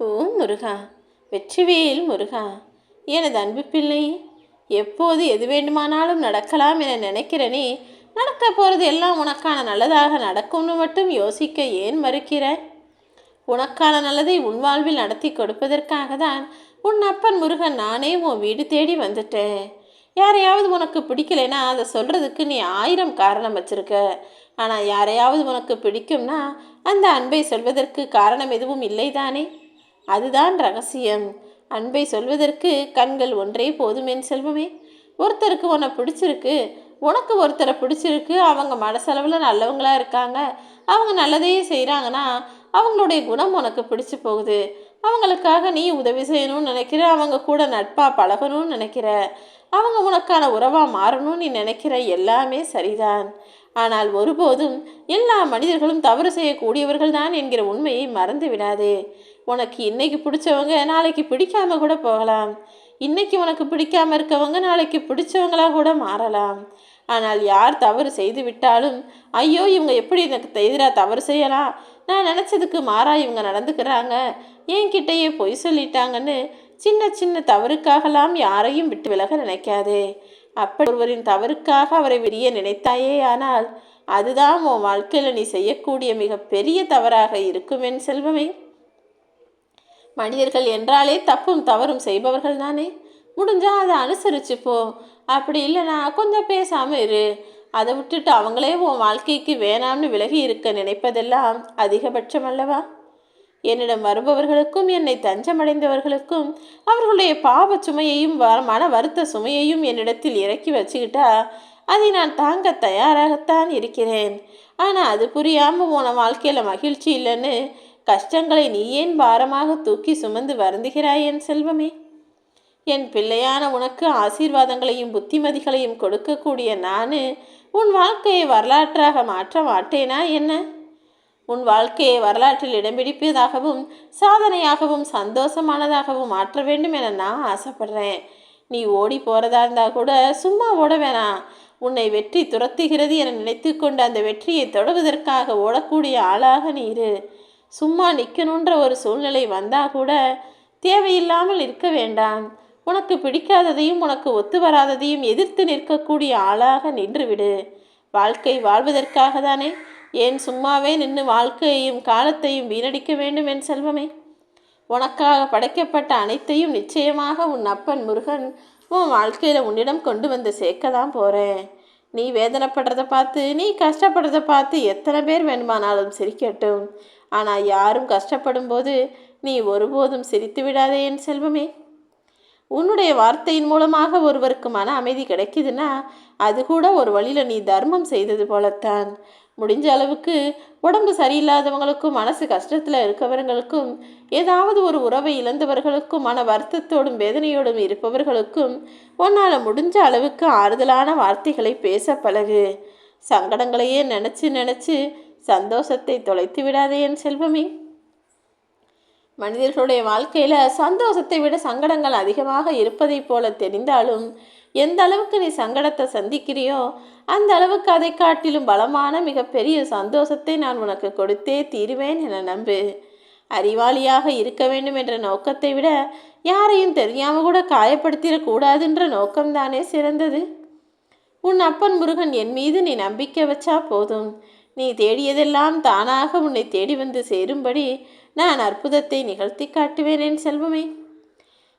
ஓ முருகா. வெற்றிவேல் முருகா. எனது அன்பு பிள்ளை எப்போது எது வேண்டுமானாலும் நடக்கலாம் என நினைக்கிறனே. நடக்க போகிறது எல்லாம் உனக்கான நல்லதாக நடக்கும்னு மட்டும் யோசிக்க ஏன் மறுக்கிற? உனக்கான நல்லதை உன் வாழ்வில் நடத்தி கொடுப்பதற்காக தான் உன் அப்பன் முருகன் நானே உன் வீடு தேடி வந்துட்டேன். யாரையாவது உனக்கு பிடிக்கலைன்னா அதை சொல்கிறதுக்கு நீ ஆயிரம் காரணம் வச்சிருக்க. ஆனால் யாரையாவது உனக்கு பிடிக்கும்னா அந்த அன்பை சொல்வதற்கு காரணம் எதுவும் இல்லை தானே அதுதான் ரகசியம். அன்பை சொல்வதற்கு கண்கள் ஒன்றே போதுமேன் செல்வமே. ஒருத்தருக்கு உன்னை பிடிச்சிருக்கு. உனக்கு ஒருத்தரை பிடிச்சிருக்கு. அவங்க மனசளவில் நல்லவங்களா இருக்காங்க. அவங்க நல்லதையே செய்கிறாங்கன்னா அவங்களுடைய குணம் உனக்கு பிடிச்சி போகுது. அவங்களுக்காக நீ உதவி செய்யணும்னு நினைக்கிற அவங்க கூட நட்பாக பழகணும்னு நினைக்கிற அவங்க உனக்கான உறவாக மாறணும்னு நீ நினைக்கிற எல்லாமே சரிதான். ஆனால் ஒருபோதும் எல்லா மனிதர்களும் தவறு செய்யக்கூடியவர்கள் தான் என்கிற உண்மையை மறந்து விடாதே உனக்கு இன்னைக்கு பிடிச்சவங்க நாளைக்கு பிடிக்காம கூட போகலாம். இன்னைக்கு உனக்கு பிடிக்காம இருக்கவங்க நாளைக்கு பிடிச்சவங்களா கூட மாறலாம். ஆனால் யார் தவறு செய்து விட்டாலும் ஐயோ இவங்க எப்படி எனக்கு எதிராக தவறு செய்யலாம் நான் நினச்சதுக்கு மாறா இவங்க நடந்துக்கிறாங்க. என்கிட்டயே பொய் சொல்லிட்டாங்கன்னு சின்ன சின்ன தவறுக்காகலாம் யாரையும் விட்டு விலக நினைக்காதே. அப்படி ஒருவரின் தவறுக்காக அவரை விரிய நினைத்தாயே ஆனால் அதுதான் உன் வாழ்க்கையில் நீ செய்யக்கூடிய மிகப்பெரிய தவறாக இருக்குமென் செல்வமே. மனிதர்கள் என்றாலே தப்பும் தவறும் செய்பவர்கள் தானே? முடிஞ்சால் அதை அனுசரிச்சு போ. அப்படி இல்லைனா கொஞ்சம் பேசாமல் இரு. அதை விட்டுட்டு அவங்களே உன் வாழ்க்கைக்கு வேணாம்னு விலகி இருக்க நினைப்பதெல்லாம் அதிகபட்சம் அல்லவா? என்னிடம் வருபவர்களுக்கும் என்னை தஞ்சமடைந்தவர்களுக்கும் அவர்களுடைய பாவ சுமையையும் வ- மன வருத்த சுமையையும் என்னிடத்தில் இறக்கி வச்சுக்கிட்டா அதை நான் தாங்க தயாராகத்தான் இருக்கிறேன். ஆனால் அது புரியாமல் உன வாழ்க்கையில் மகிழ்ச்சி இல்லைன்னு கஷ்டங்களை நீ ஏன் பாரமாக தூக்கி சுமந்து வருந்துகிறாய் என் செல்வமே? என் பிள்ளையான உனக்கு ஆசீர்வாதங்களையும் புத்திமதிகளையும் கொடுக்கக்கூடிய நான் உன் வாழ்க்கையை வரலாற்றாக மாற்ற மாட்டேனா என்ன? உன் வாழ்க்கையை வரலாற்றில் இடம் பிடிப்பதாகவும் சாதனையாகவும் சந்தோஷமானதாகவும் மாற்ற வேண்டும் என நான் ஆசைப்படுறேன். நீ ஓடி போகிறதா இருந்தால் கூட சும்மா ஓட வேணாம். உன்னை வெற்றி துரத்துகிறது என நினைத்து கொண்டு அந்த வெற்றியை தொடர்வதற்காக ஓடக்கூடிய ஆளாக நீ இரு. சும்மா நிற்கணுன்ற ஒரு சூழ்நிலை வந்தால் கூட தேவையில்லாமல் இருக்க வேண்டாம். உனக்கு பிடிக்காததையும் உனக்கு ஒத்து வராததையும் எதிர்த்து நிற்கக்கூடிய ஆளாக நின்றுவிடு. வாழ்க்கை வாழ்வதற்காக தானே ஏன் சும்மாவே நின்று வாழ்க்கையையும் காலத்தையும் வீணடிக்க வேண்டும் என் செல்வமே? உனக்காக படைக்கப்பட்ட அனைத்தையும் நிச்சயமாக உன் அப்பன் முருகன் உன் வாழ்க்கையில் உன்னிடம் கொண்டு வந்து சேர்க்க தான் போகிறேன் நீ வேதனைப்படுறத பார்த்து நீ கஷ்டப்படுறத பார்த்து எத்தனை பேர் வேணுமானாலும் சிரிக்கட்டும். ஆனால் யாரும் கஷ்டப்படும் போது நீ ஒருபோதும் சிரித்து விடாதே என் செல்வமே. உன்னுடைய வார்த்தையின் மூலமாக ஒருவருக்கு மன அமைதி கிடைக்குதுன்னா அது கூட ஒரு வழியில் நீ தர்மம் செய்தது போலத்தான். முடிஞ்ச அளவுக்கு உடம்பு சரியில்லாதவங்களுக்கும் மனசு கஷ்டத்தில் இருக்கவர்களுக்கும் ஏதாவது ஒரு உறவை இழந்தவர்களுக்கும் மன வருத்தத்தோடும் வேதனையோடும் இருப்பவர்களுக்கும் உன்னால் முடிஞ்ச அளவுக்கு ஆறுதலான வார்த்தைகளை பேச பழகு. சங்கடங்களையே நினச்சி நினச்சி சந்தோஷத்தை தொலைத்து விடாதே என் செல்வமே. மனிதர்களுடைய வாழ்க்கையில் சந்தோஷத்தை விட சங்கடங்கள் அதிகமாக இருப்பதைப் போல தெரிந்தாலும் எந்த அளவுக்கு நீ சங்கடத்தை சந்திக்கிறியோ அந்த அளவுக்கு அதை காட்டிலும் பலமான மிகப்பெரிய சந்தோஷத்தை நான் உனக்கு கொடுத்தே தீருவேன் என நம்பு. அறிவாளியாக இருக்க வேண்டும் என்ற நோக்கத்தை விட யாரையும் தெரியாமல் கூட காயப்படுத்திடக்கூடாதுன்ற நோக்கம்தானே சிறந்தது. உன் அப்பன் முருகன் என் மீது நீ நம்பிக்கை வச்சா போதும். நீ தேடியதெல்லாம் தானாக உன்னை தேடி வந்து சேரும்படி நான் அற்புதத்தை நிகழ்த்தி காட்டுவேன் என் செல்வமே.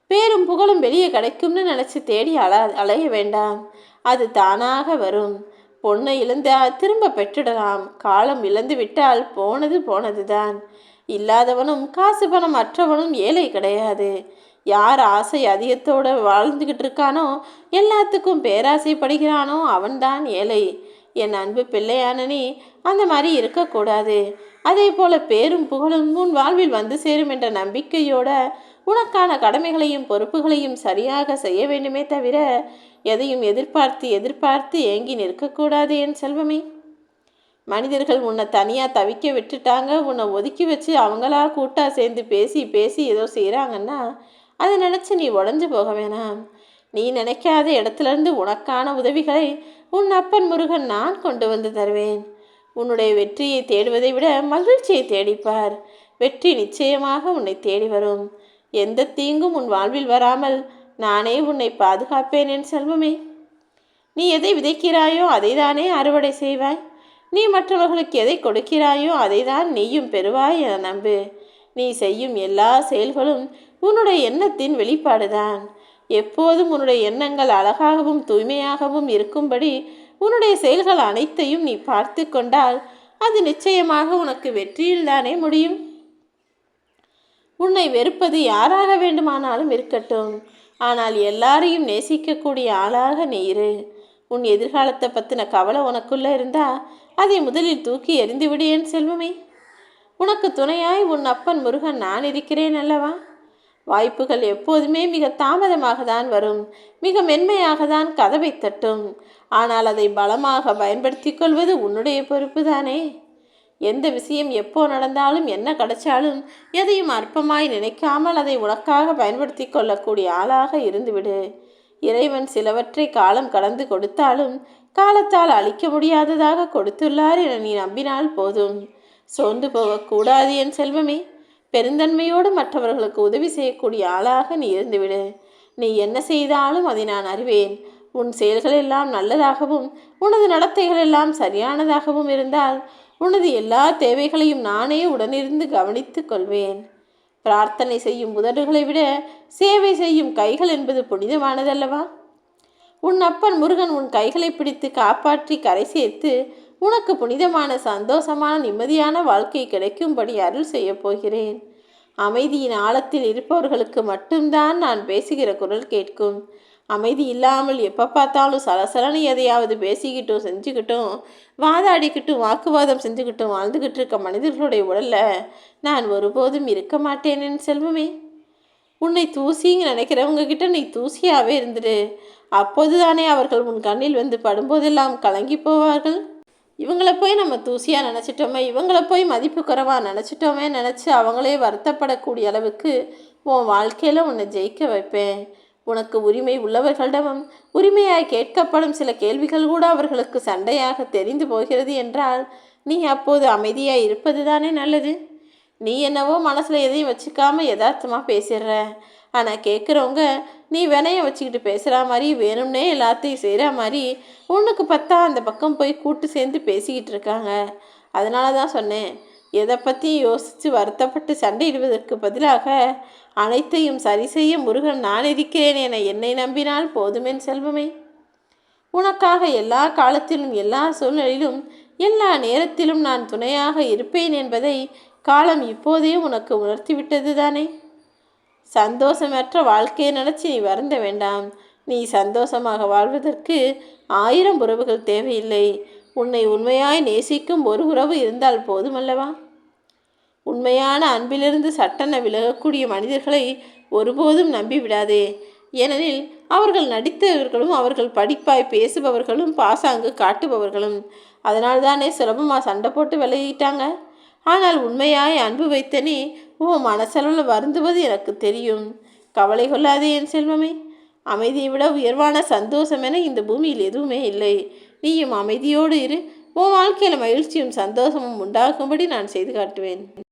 பேரும் புகழும் வெளியே கிடைக்கும்னு நினச்சி தேடி அல அலைய வேண்டாம். அது தானாக வரும். பொண்ணை இழந்தா திரும்ப பெற்றுடலாம். காலம் இழந்து விட்டால் போனது போனதுதான். இல்லாதவனும் காசு பணம் அற்றவனும் ஏழை கிடையாது. யார் ஆசை அதிகத்தோடு வாழ்ந்துக்கிட்டு இருக்கானோ எல்லாத்துக்கும் பேராசைப்படுகிறானோ அவன்தான் ஏழை. என் அன்பு பிள்ளையான நீ அந்த மாதிரி இருக்கக்கூடாது. அதே போல பேரும் புகழும் உன் வாழ்வில் வந்து சேரும் என்ற நம்பிக்கையோட உனக்கான கடமைகளையும் பொறுப்புகளையும் சரியாக செய்ய வேண்டுமே தவிர எதையும் எதிர்பார்த்து எதிர்பார்த்து ஏங்கி நிற்கக்கூடாது என் செல்வமே. மனிதர்கள் உன்னை தனியாக தவிக்க விட்டுட்டாங்க உன்னை ஒதுக்கி வச்சு அவங்களா கூட்டா சேர்ந்து பேசி பேசி ஏதோ செய்கிறாங்கன்னா அதை நினச்சி நீ உடஞ்சு போக வேணாம். நீ நினைக்காத இடத்துலேருந்து உனக்கான உதவிகளை உன் அப்பன் முருகன் நான் கொண்டு வந்து தருவேன். உன்னுடைய வெற்றியை தேடுவதை விட மகிழ்ச்சியை தேடிப்பார். வெற்றி நிச்சயமாக உன்னை தேடி வரும். எந்த தீங்கும் உன் வாழ்வில் வராமல் நானே உன்னை பாதுகாப்பேன் என் செல்வமே. நீ எதை விதைக்கிறாயோ அதை தானே அறுவடை செய்வாய். நீ மற்றவர்களுக்கு எதை கொடுக்கிறாயோ அதை தான் நீயும் பெறுவாய் என நம்பு. நீ செய்யும் எல்லா செயல்களும் உன்னுடைய எண்ணத்தின் வெளிப்பாடுதான். எப்போதும் உன்னுடைய எண்ணங்கள் அழகாகவும் தூய்மையாகவும் இருக்கும்படி உன்னுடைய செயல்கள் அனைத்தையும் நீ பார்த்து கொண்டால் அது நிச்சயமாக உனக்கு வெற்றியில்தானே முடியும். உன்னை வெறுப்பது யாராக வேண்டுமானாலும் இருக்கட்டும். ஆனால் எல்லாரையும் நேசிக்கக்கூடிய ஆளாக நீ இரு. உன் எதிர்காலத்தை பற்றின கவலை உனக்குள்ளே இருந்தா அதை முதலில் தூக்கி எறிந்துவிடு என் செல்வமே. உனக்கு துணையாய் உன் அப்பன் முருகன் நான் இருக்கிறேன் அல்லவா? வாய்ப்புகள் எப்போதுமே மிக தாமதமாக தான் வரும். மிக மென்மையாக தான் கதவை தட்டும். ஆனால் அதை பலமாக பயன்படுத்தி கொள்வது உன்னுடைய பொறுப்பு தானே எந்த விஷயம் எப்போ நடந்தாலும் என்ன கிடைச்சாலும் எதையும் அற்பமாய் நினைக்காமல் அதை உனக்காக பயன்படுத்தி கொள்ளக்கூடிய ஆளாக இருந்துவிடு. இறைவன் சிலவற்றை காலம் கடந்து கொடுத்தாலும் காலத்தால் அழிக்க முடியாததாக கொடுத்துள்ளார் என நீ நம்பினால் போதும். சோர்ந்து போகக்கூடாது என் செல்வமே. பெருந்தன்மையோடு மற்றவர்களுக்கு உதவி செய்யக்கூடிய ஆளாக நீ இருந்துவிடு. நீ என்ன செய்தாலும் அதை நான் அறிவேன். உன் செயல்கள் எல்லாம் நல்லதாகவும் உனது நடத்தைகள் எல்லாம் சரியானதாகவும் இருந்தால் உனது எல்லா தேவைகளையும் நானே உடனிருந்து கவனித்துக் கொள்வேன். பிரார்த்தனை செய்யும் உதடுகளை விட சேவை செய்யும் கைகள் என்பது புனிதமானதல்லவா? உன் அப்பன் முருகன் உன் கைகளை பிடித்து காப்பாற்றி கரை சேர்த்து உனக்கு புனிதமான சந்தோஷமான நிம்மதியான வாழ்க்கை கிடைக்கும்படி அருள் செய்யப் போகிறேன். அமைதியின் ஆழத்தில் இருப்பவர்களுக்கு மட்டும்தான் நான் பேசுகிற குரல் கேட்கும். அமைதி இல்லாமல் எப்போ பார்த்தாலும் சலசலனை எதையாவது பேசிக்கிட்டும் செஞ்சுக்கிட்டும் வாதாடிக்கிட்டும் வாக்குவாதம் செஞ்சுக்கிட்டும் வாழ்ந்துக்கிட்டு இருக்க மனிதர்களுடைய உடலில் நான் ஒருபோதும் இருக்க மாட்டேன் என் செல்வமே. உன்னை தூசின்னு நினைக்கிறவங்க கிட்ட நீ தூசியாகவே இருந்துடு. அப்போது தானே அவர்கள் உன் கண்ணில் வந்து படும்போதெல்லாம் கலங்கி போவார்கள். இவங்களை போய் நம்ம தூசியாக நினச்சிட்டோமே இவங்கள போய் மதிப்பு குறைவாக நினச்சிட்டோமே நினச்சி அவங்களே வருத்தப்படக்கூடிய அளவுக்கு உன் வாழ்க்கையில் உன்னை ஜெயிக்க வைப்பேன். உனக்கு உரிமை உள்ளவர்களிடமும் உரிமையாய் கேட்கப்படும் சில கேள்விகள் கூட அவர்களுக்கு சண்டையாக தெரிந்து போகிறது என்றால் நீ அப்போது அமைதியாக இருப்பது தானே நல்லது? நீ என்னவோ மனசில் எதையும் வச்சுக்காமல் யதார்த்தமாக பேசிடுற. ஆனால் கேட்குறவங்க நீ வினைய வச்சுக்கிட்டு பேசுகிற மாதிரி வேணும்னே எல்லாத்தையும் செய்கிற மாதிரி ஒன்றுக்கு பத்தா அந்த பக்கம் போய் கூட்டு சேர்ந்து பேசிக்கிட்டு இருக்காங்க. அதனால தான் சொன்னேன். எதை பற்றியும் யோசித்து வருத்தப்பட்டு சண்டையிடுவதற்கு பதிலாக அனைத்தையும் சரி செய்ய முருகன் நான் இருக்கிறேன் என என்னை நம்பினால் போதுமென் செல்வமே. உனக்காக எல்லா காலத்திலும் எல்லா சூழ்நிலையிலும் எல்லா நேரத்திலும் நான் துணையாக இருப்பேன் என்பதை காலம் இப்போதே உனக்கு உணர்த்திவிட்டது தானே? சந்தோஷமற்ற வாழ்க்கையை நினச்சி நீ வருந்த வேண்டாம். நீ சந்தோஷமாக வாழ்வதற்கு ஆயிரம் உறவுகள் தேவையில்லை. உன்னை உண்மையாய் நேசிக்கும் ஒரு உறவு இருந்தால் போதுமல்லவா? உண்மையான அன்பிலிருந்து சட்டென விலகக்கூடிய மனிதர்களை ஒருபோதும் நம்பிவிடாதே. ஏனெனில் அவர்கள் நடித்தவர்களும் அவர்கள் படிப்பாய் பேசுபவர்களும் பாசாங்கு காட்டுபவர்களும். அதனால்தானே சுலபமாக சண்டை போட்டு விலகிட்டாங்க. ஆனால் உண்மையாய் அன்பு வைத்தனே ஓ மனசளவில் வருந்துவது எனக்கு தெரியும். கவலை கொள்ளாதே என் செல்வமே. அமைதியை விட உயர்வான சந்தோஷம் என இந்த பூமியில் எதுவுமே இல்லை. நீயும் அமைதியோடு இரு. உன் வாழ்க்கையில் மகிழ்ச்சியும் சந்தோஷமும் உண்டாகும்படி நான் செய்து காட்டுவேன்.